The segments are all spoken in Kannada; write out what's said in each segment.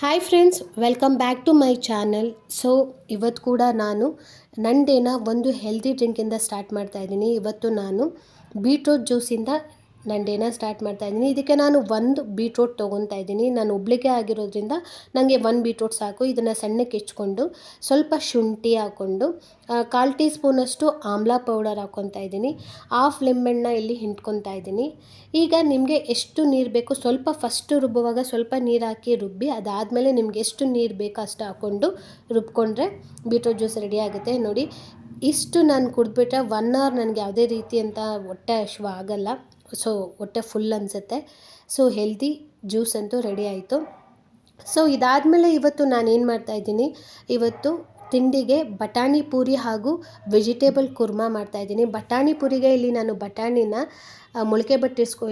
Hi friends welcome back to my channel so ಇವತ್ತು ಕೂಡ ನಾನು ನನ್ನ ಒಂದು ಹೆಲ್ದಿ ಡ್ರಿಂಕಿಂದ ಸ್ಟಾರ್ಟ್ ಮಾಡ್ತಾ ಇದ್ದೀನಿ. ಇವತ್ತು ನಾನು ಬೀಟ್ರೂಟ್ ಜ್ಯೂಸಿಂದ ನನ್ನ ಡೇನ ಸ್ಟಾರ್ಟ್ ಮಾಡ್ತಾ ಇದ್ದೀನಿ. ಇದಕ್ಕೆ ನಾನು ಒಂದು ಬೀಟ್ರೋಟ್ ತೊಗೊತಾ ಇದ್ದೀನಿ. ನಾನು ಒಬ್ಳಿಗೆ ಆಗಿರೋದ್ರಿಂದ ನನಗೆ ಒಂದು ಬೀಟ್ರೋಟ್ ಸಾಕು. ಇದನ್ನು ಸಣ್ಣಕ್ಕೆ ಹೆಚ್ಕೊಂಡು ಸ್ವಲ್ಪ ಶುಂಠಿ ಹಾಕ್ಕೊಂಡು ಕಾಲು ಟೀ ಸ್ಪೂನಷ್ಟು ಆಮ್ಲ ಪೌಡರ್ ಹಾಕ್ಕೊತಾ ಇದ್ದೀನಿ. ಹಾಫ್ ಲಿಂಬೆಹಣ್ಣ ಇಲ್ಲಿ ಹಿಂಡ್ಕೊತಾ ಇದ್ದೀನಿ. ಈಗ ನಿಮಗೆ ಎಷ್ಟು ನೀರು ಬೇಕು ಸ್ವಲ್ಪ ಫಸ್ಟು ರುಬ್ಬುವಾಗ ಸ್ವಲ್ಪ ನೀರು ಹಾಕಿ ರುಬ್ಬಿ, ಅದಾದಮೇಲೆ ನಿಮ್ಗೆ ಎಷ್ಟು ನೀರು ಬೇಕೋ ಅಷ್ಟು ಹಾಕ್ಕೊಂಡು ರುಬ್ಕೊಂಡ್ರೆ ಬೀಟ್ರೋಟ್ ಜ್ಯೂಸ್ ರೆಡಿ ಆಗುತ್ತೆ. ನೋಡಿ ಇಷ್ಟು ನಾನು ಕುಡಿದ್ಬಿಟ್ರೆ ಒನ್ ಅವರ್ ನನಗೆ ಯಾವುದೇ ರೀತಿ ಅಂತ ಹೊಟ್ಟೆ ಹಶ್ವ ಆಗಲ್ಲ. ಸೊ ಹೊಟ್ಟೆ ಫುಲ್ ಅನಿಸುತ್ತೆ. ಸೊ ಹೆಲ್ದಿ ಜ್ಯೂಸ್ ಅಂತೂ ರೆಡಿ ಆಯಿತು. ಸೊ ಇದಾದಮೇಲೆ ಇವತ್ತು ನಾನೇನು ಮಾಡ್ತಾಯಿದ್ದೀನಿ ಇವತ್ತು ತಿಂಡಿಗೆ ಬಟಾಣಿ ಪೂರಿ ಹಾಗೂ ವೆಜಿಟೇಬಲ್ ಕುರ್ಮಾ ಮಾಡ್ತಾಯಿದ್ದೀನಿ ಬಟಾಣಿ ಪೂರಿಗೆ ಇಲ್ಲಿ ನಾನು ಬಟಾಣಿನ ಮೊಳಕೆ ಬಟ್ಟಿಸ್ಕೊ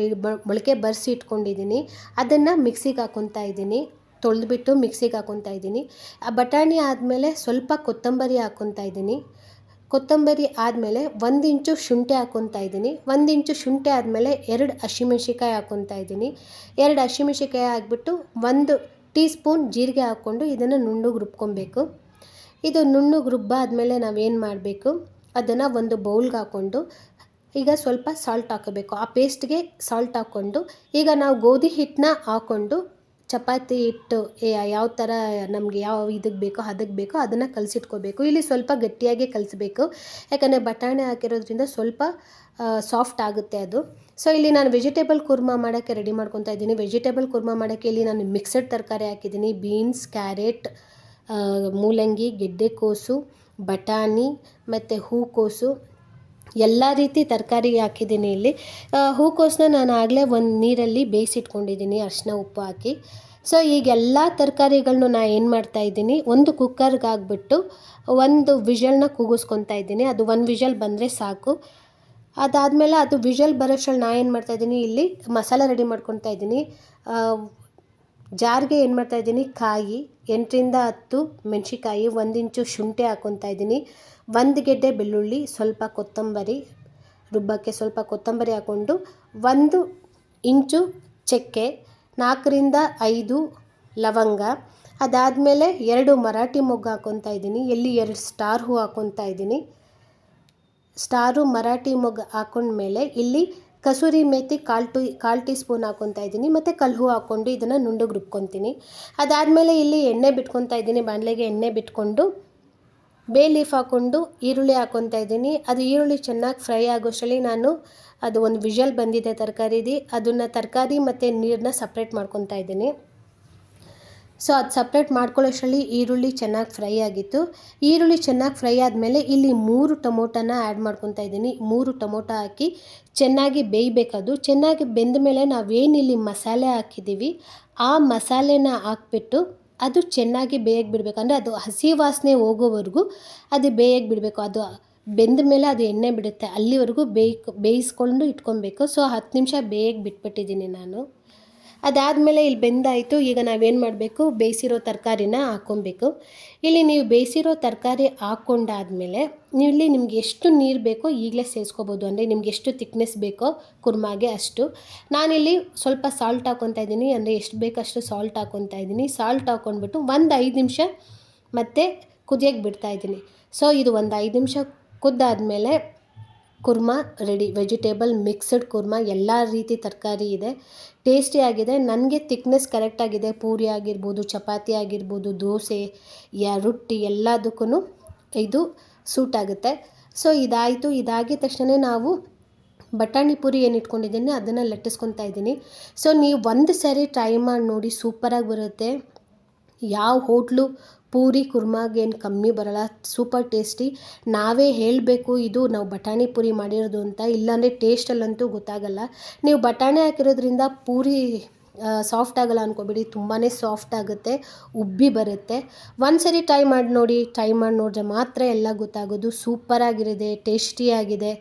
ಮೊಳಕೆ ಬರ್ಸಿ ಇಟ್ಕೊಂಡಿದ್ದೀನಿ. ಅದನ್ನು ಮಿಕ್ಸಿಗೆ ಹಾಕ್ಕೊತಾ ಇದ್ದೀನಿ. ತೊಳೆದ್ಬಿಟ್ಟು ಮಿಕ್ಸಿಗೆ ಹಾಕೊತಾ ಇದ್ದೀನಿ. ಆ, ಬಟಾಣಿ ಆದಮೇಲೆ ಸ್ವಲ್ಪ ಕೊತ್ತಂಬರಿ ಹಾಕ್ಕೊತಾ ಇದ್ದೀನಿ. ಕೊತ್ತಂಬರಿ ಆದಮೇಲೆ ಒಂದು ಇಂಚು ಶುಂಠಿ ಹಾಕ್ಕೊತಾ ಇದ್ದೀನಿ. ಒಂದು ಇಂಚು ಶುಂಠಿ ಆದಮೇಲೆ ಎರಡು ಹಸಿಮೆಣ್ಸಿಕಾಯಿ ಹಾಕ್ಕೊತಾ ಇದ್ದೀನಿ. ಎರಡು ಹಸಿಮೆಣ್ಸಿಕಾಯಿ ಹಾಕ್ಬಿಟ್ಟು ಒಂದು ಟೀ ಸ್ಪೂನ್ ಜೀರಿಗೆ ಹಾಕ್ಕೊಂಡು ಇದನ್ನು ನುಣ್ಣಗೆ ರುಬ್ಕೊಬೇಕು. ಇದು ನುಣ್ಣಗೆ ರುಬ್ಬಾದಮೇಲೆ ನಾವೇನು ಮಾಡಬೇಕು? ಅದನ್ನು ಒಂದು ಬೌಲ್ಗೆ ಹಾಕ್ಕೊಂಡು ಈಗ ಸ್ವಲ್ಪ ಸಾಲ್ಟ್ ಹಾಕಬೇಕು. ಆ ಪೇಸ್ಟ್ಗೆ ಸಾಲ್ಟ್ ಹಾಕ್ಕೊಂಡು ಈಗ ನಾವು ಗೋಧಿ ಹಿಟ್ಟನ್ನ ಹಾಕ್ಕೊಂಡು ಚಪಾತಿ ಹಿಟ್ಟು ಯಾವ ಥರ ನಮಗೆ ಯಾವ ಇದಕ್ಕೆ ಬೇಕೋ ಅದಕ್ಕೆ ಬೇಕೋ ಅದನ್ನು ಕಲಸಿಟ್ಕೋಬೇಕು. ಇಲ್ಲಿ ಸ್ವಲ್ಪ ಗಟ್ಟಿಯಾಗಿ ಕಲಿಸ್ಬೇಕು. ಯಾಕಂದರೆ ಬಟಾಣಿ ಹಾಕಿರೋದ್ರಿಂದ ಸ್ವಲ್ಪ ಸಾಫ್ಟ್ ಆಗುತ್ತೆ ಅದು. ಸೊ ಇಲ್ಲಿ ನಾನು ವೆಜಿಟೇಬಲ್ ಕುರ್ಮಾ ಮಾಡೋಕ್ಕೆ ರೆಡಿ ಮಾಡ್ಕೊತಾ ಇದ್ದೀನಿ. ವೆಜಿಟೇಬಲ್ ಕುರ್ಮಾ ಮಾಡೋಕ್ಕೆ ಇಲ್ಲಿ ನಾನು ಮಿಕ್ಸಡ್ ತರಕಾರಿ ಹಾಕಿದ್ದೀನಿ. ಬೀನ್ಸ್ ಕ್ಯಾರೆಟ್ ಮೂಲಂಗಿ ಗೆಡ್ಡೆಕೋಸು ಬಟಾಣಿ, ಮತ್ತು ಹೂಕೋಸು ಎಲ್ಲ ರೀತಿ ತರಕಾರಿ ಹಾಕಿದ್ದೀನಿ ಇಲ್ಲಿ. ಹೂಕೋಸನ್ನ ನಾನು ಆಗಲೇ ಒಂದು ನೀರಲ್ಲಿ ಬೇಯಿಸಿಟ್ಕೊಂಡಿದ್ದೀನಿ ಅರಿಶಿನ ಉಪ್ಪು ಹಾಕಿ. ಸೊ ಈಗ ಎಲ್ಲ ತರಕಾರಿಗಳನ್ನೂ ನಾನು ಏನು ಮಾಡ್ತಾ ಇದ್ದೀನಿ, ಒಂದು ಕುಕ್ಕರ್ಗೆ ಹಾಕ್ಬಿಟ್ಟು ಒಂದು ವಿಷಲ್ನ ಕೂಗಿಸ್ಕೊತಾ ಇದ್ದೀನಿ. ಅದು ಒಂದು ವಿಷಲ್ ಬಂದರೆ ಸಾಕು. ಅದಾದಮೇಲೆ ಅದು ವಿಷಲ್ ಬರೋಷ್ಟ್ರಲ್ಲಿ ನಾನು ಏನು ಮಾಡ್ತಾಯಿದ್ದೀನಿ ಇಲ್ಲಿ ಮಸಾಲೆ ರೆಡಿ ಮಾಡ್ಕೊತಾ ಇದ್ದೀನಿ. ಜಾರ್ಗೆ ಏನು ಮಾಡ್ತಾ ಇದ್ದೀನಿ? ಕಾಯಿ ಎಂಟರಿಂದ ಹತ್ತು ಮೆಣಸಿಕಾಯಿ ಒಂದು ಇಂಚು ಶುಂಠಿ ಹಾಕ್ಕೊತಾ ಇದ್ದೀನಿ. ಒಂದು ಗೆಡ್ಡೆ ಬೆಳ್ಳುಳ್ಳಿ, ಸ್ವಲ್ಪ ಕೊತ್ತಂಬರಿ, ರುಬ್ಬಕ್ಕೆ ಸ್ವಲ್ಪ ಕೊತ್ತಂಬರಿ ಹಾಕ್ಕೊಂಡು ಒಂದು ಇಂಚು ಚಕ್ಕೆ, ನಾಲ್ಕರಿಂದ ಐದು ಲವಂಗ, ಅದಾದಮೇಲೆ ಎರಡು ಮರಾಠಿ ಮೊಗ್ಗು ಹಾಕ್ಕೊತಾ ಇದ್ದೀನಿ. ಎಲ್ಲಿ ಎರಡು ಸ್ಟಾರ್ ಹೂ ಹಾಕ್ಕೊತಾ ಇದ್ದೀನಿ. ಸ್ಟಾರು ಮರಾಠಿ ಮೊಗ್ಗು ಹಾಕೊಂಡ್ಮೇಲೆ ಇಲ್ಲಿ ಕಸೂರಿ ಮೇಥಿ ಕಾಲು ಟು, ಕಾಲು ಟೀ ಸ್ಪೂನ್ ಹಾಕ್ಕೊತಾ ಇದ್ದೀನಿ. ಮತ್ತು ಕಲ್ಲು ಹಾಕ್ಕೊಂಡು ಇದನ್ನು ನುಣ್ಣಗೆ ರುಬ್ಕೊತೀನಿ. ಅದಾದಮೇಲೆ ಇಲ್ಲಿ ಎಣ್ಣೆ ಬಿಟ್ಕೊತಾ ಇದ್ದೀನಿ. ಬಾಣಲೆಗೆ ಎಣ್ಣೆ ಬಿಟ್ಕೊಂಡು, ಬೇ ಲೀಫ್ ಹಾಕ್ಕೊಂಡು ಈರುಳ್ಳಿ ಹಾಕ್ಕೊತಾ ಇದ್ದೀನಿ. ಅದು ಈರುಳ್ಳಿ ಚೆನ್ನಾಗಿ ಫ್ರೈ ಆಗೋಷ್ಟರಲ್ಲಿ ನಾನು ಅದು ಒಂದು ವಿಷಲ್ ಬಂದಿದೆ ತರಕಾರಿದು. ಅದನ್ನು ತರಕಾರಿ ಮತ್ತು ನೀರನ್ನ ಸಪ್ರೇಟ್ ಮಾಡ್ಕೊತಾ ಇದ್ದೀನಿ. ಸೊ ಅದು ಸಪ್ರೇಟ್ ಮಾಡ್ಕೊಳ್ಳೋಷ್ಟರಲ್ಲಿ ಈರುಳ್ಳಿ ಚೆನ್ನಾಗಿ ಫ್ರೈ ಆಗಿತ್ತು. ಈರುಳ್ಳಿ ಚೆನ್ನಾಗಿ ಫ್ರೈ ಆದಮೇಲೆ ಇಲ್ಲಿ ಮೂರು ಟೊಮೊಟೊನ ಆ್ಯಡ್ ಮಾಡ್ಕೊತಾ ಇದ್ದೀನಿ. ಮೂರು ಟೊಮೊಟೊ ಹಾಕಿ ಚೆನ್ನಾಗಿ ಬೇಯಬೇಕದು. ಚೆನ್ನಾಗಿ ಬೆಂದ ಮೇಲೆ ನಾವೇನಿಲ್ಲಿ ಮಸಾಲೆ ಹಾಕಿದ್ದೀವಿ, ಆ ಮಸಾಲೆನ ಹಾಕ್ಬಿಟ್ಟು ಅದು ಚೆನ್ನಾಗಿ ಬೇಯಕ್ಕೆ ಬಿಡಬೇಕು ಅಂದರೆ ಅದು ಹಸಿ ವಾಸನೆ ಹೋಗೋವರೆಗೂ ಅದು ಬೇಯಕ್ಕೆ ಬಿಡಬೇಕು ಅದು ಬೆಂದ ಮೇಲೆ ಅದು ಎಣ್ಣೆ ಬಿಡುತ್ತೆ, ಅಲ್ಲಿವರೆಗೂ ಬೇಯ್, ಬೇಯಿಸ್ಕೊಂಡು ಇಟ್ಕೊಬೇಕು. ಸೊ ಹತ್ತು ನಿಮಿಷ ಬೇಯಕ್ಕೆ ಬಿಟ್ಬಿಟ್ಟಿದ್ದೀನಿ ನಾನು. ಅದಾದಮೇಲೆ ಇಲ್ಲಿ ಬೆಂದಾಯಿತು. ಈಗ ನಾವೇನು ಮಾಡಬೇಕು? ಬೇಯಿಸಿರೋ ತರಕಾರಿನ ಹಾಕ್ಕೊಬೇಕು. ಇಲ್ಲಿ ನೀವು ಬೇಯಿಸಿರೋ ತರಕಾರಿ ಹಾಕ್ಕೊಂಡಾದಮೇಲೆ ಇಲ್ಲಿ ನಿಮ್ಗೆ ಎಷ್ಟು ನೀರು ಬೇಕೋ ಈಗಲೇ ಸೇರಿಸ್ಕೋಬೋದು ಅಂದರೆ ನಿಮ್ಗೆ ಎಷ್ಟು ತಿಕ್ನೆಸ್ ಬೇಕೋ ಕುರ್ಮಾಗೆ ಅಷ್ಟು. ನಾನಿಲ್ಲಿ ಸ್ವಲ್ಪ ಸಾಲ್ಟ್ ಹಾಕ್ಕೊತಾ ಇದ್ದೀನಿ. ಅಂದರೆ ಎಷ್ಟು ಬೇಕಷ್ಟು ಸಾಲ್ಟ್ ಹಾಕ್ಕೊತಾ ಇದ್ದೀನಿ. ಸಾಲ್ಟ್ ಹಾಕ್ಕೊಂಡ್ಬಿಟ್ಟು ಒಂದು ಐದು ನಿಮಿಷ ಮತ್ತೆ ಕುದಿಯಕ್ಕೆ ಬಿಡ್ತಾ ಇದ್ದೀನಿ. ಸೊ ಇದು ಒಂದು ಐದು ನಿಮಿಷ ಕುದ್ದಾದಮೇಲೆ kurma ready vegetable mixed kurma, ಎಲ್ಲ ರೀತಿ ತರಕಾರಿ ಇದೆ. ಟೇಸ್ಟಿಯಾಗಿದೆ ನನಗೆ ತಿಕ್ನೆಸ್ ಕರೆಕ್ಟಾಗಿದೆ ಪೂರಿ ಆಗಿರ್ಬೋದು, ಚಪಾತಿ ಆಗಿರ್ಬೋದು, ದೋಸೆ, ಯಾ, ರೊಟ್ಟಿ ಎಲ್ಲದಕ್ಕೂ ಇದು ಸೂಟ್ ಆಗುತ್ತೆ. ಸೊ ಇದಾಯಿತು. ಇದಾಗಿದ ತಕ್ಷಣ ನಾವು ಬಟಾಣಿ ಪೂರಿ ಏನು ಇಟ್ಕೊಂಡಿದ್ದೀನಿ ಅದನ್ನು ಲಟ್ಟಿಸ್ಕೊತಾ ಇದ್ದೀನಿ. ಸೊ ನೀವು ಒಂದು ಸಾರಿ ಟ್ರೈ ಮಾಡಿ ನೋಡಿ ಸೂಪರಾಗಿ ಬರುತ್ತೆ. ಯಾವ ಹೋಟ್ಲು ಪೂರಿ ಕುರ್ಮಾಗೆ ಏನು ಕಮ್ಮಿ ಬರಲ್ಲ ಸೂಪರ್ ಟೇಸ್ಟಿ ನಾವೇ ಹೇಳಬೇಕು, ಇದು ನಾವು ಬಟಾಣಿ ಪೂರಿ ಮಾಡಿರೋದು ಅಂತ. ಇಲ್ಲಾಂದರೆ ಟೇಸ್ಟಲ್ಲಂತೂ ಗೊತ್ತಾಗಲ್ಲ. ನೀವು ಬಟಾಣಿ ಹಾಕಿರೋದ್ರಿಂದ ಪೂರಿ ಸಾಫ್ಟ್ ಆಗಲ್ಲ ಅನ್ಕೋಬೇಡಿ ತುಂಬಾ ಸಾಫ್ಟ್ ಆಗುತ್ತೆ, ಉಬ್ಬಿ ಬರುತ್ತೆ. ಒಂದು ಸರಿ ಟ್ರೈ ಮಾಡಿ ನೋಡಿ ಟ್ರೈ ಮಾಡಿ ನೋಡಿದ್ರೆ ಮಾತ್ರ ಎಲ್ಲ ಗೊತ್ತಾಗೋದು. ಸೂಪರಾಗಿರಿದೆ ಟೇಸ್ಟಿಯಾಗಿದೆ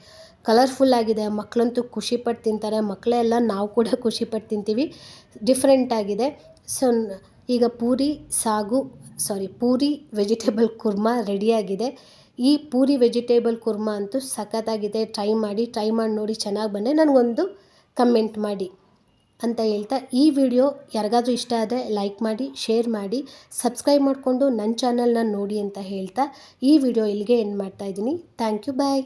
ಕಲರ್ಫುಲ್ ಆಗಿದೆ ಮಕ್ಕಳಂತೂ ಖುಷಿಪಟ್ಟು ತಿಂತಾರೆ, ಮಕ್ಕಳೆಲ್ಲ ನಾವು ಕೂಡ ಖುಷಿಪಟ್ಟು ತಿಂತೀವಿ. ಡಿಫ್ರೆಂಟಾಗಿದೆ ಸೊ ಈಗ ಪೂರಿ, ಸಾಗು ಸಾರಿ ಪೂರಿ ವೆಜಿಟೇಬಲ್ ಕುರ್ಮಾ ರೆಡಿಯಾಗಿದೆ ಈ ಪೂರಿ ವೆಜಿಟೇಬಲ್ ಕುರ್ಮಾ ಅಂತೂ ಸಖತ್ತಾಗಿದೆ. ಟ್ರೈ ಮಾಡಿ ಟ್ರೈ ಮಾಡಿ ನೋಡಿ ಚೆನ್ನಾಗಿ ಬಂದರೆ ನನಗೊಂದು ಕಮೆಂಟ್ ಮಾಡಿ ಅಂತ ಹೇಳ್ತಾ ಈ ವಿಡಿಯೋ ಯಾರಿಗಾದ್ರೂ ಇಷ್ಟ ಆದರೆ ಲೈಕ್ ಮಾಡಿ ಶೇರ್ ಮಾಡಿ ಸಬ್ಸ್ಕ್ರೈಬ್ ಮಾಡಿಕೊಂಡು ನನ್ನ ಚಾನಲ್ನ ನೋಡಿ ಅಂತ ಹೇಳ್ತಾ ಈ ವಿಡಿಯೋ ಇಲ್ಲಿಗೆ ಎಂಡ್ ಮಾಡ್ತಾ ಇದ್ದೀನಿ. Thank you bye